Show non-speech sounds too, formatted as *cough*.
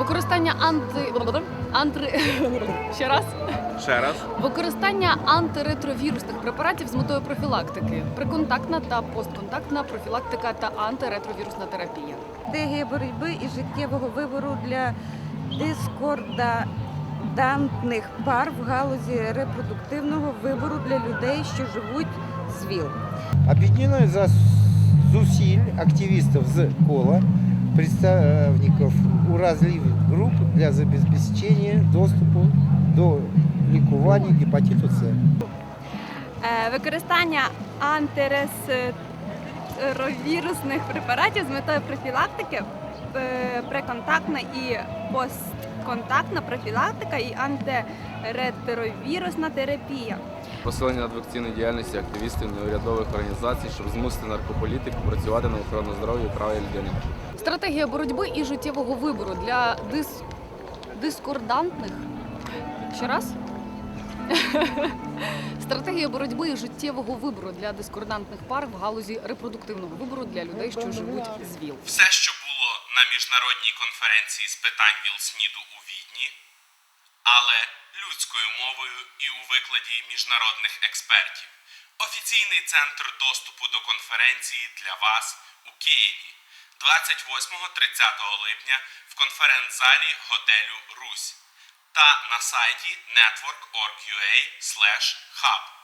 Використання анти... антри... *laughs* Ще раз. Ще раз. Використання антиретровірусних препаратів з метою профілактики. Приконтактна та постконтактна профілактика та антиретровірусна терапія. стратегія боротьби і життєвого вибору для дискордантних пар в галузі репродуктивного вибору для людей, що живуть з ВІЛ. Объединено за зусиль активистов з кола, представников уразливих груп для забезпечення доступу до лікування гепатиту С. Е, використання антиретровірусних препаратів з метою профілактики, е, преконтактна і постконтактна профілактика і антиретровірусна терапія. Посилення надвакцинної діяльності активістів неурядових організацій, щоб змусити наркополітику працювати на охорону здоров'я і права людини. Стратегія боротьби і життєвого вибору для дис... дискордантних. Ще раз. *laughs* Стратегія боротьби і життєвого вибору для дискордантних пар в галузі репродуктивного вибору для людей, що живуть з ВІЛ. Все, що було на міжнародній конференції з питань ВІЛ-СНІДу у Відні, але людською мовою і у викладі міжнародних експертів. Офіційний центр доступу до конференції для вас у Києві 28-30 липня в конференц-залі готелю Русь та на сайті network.org.ua/hub.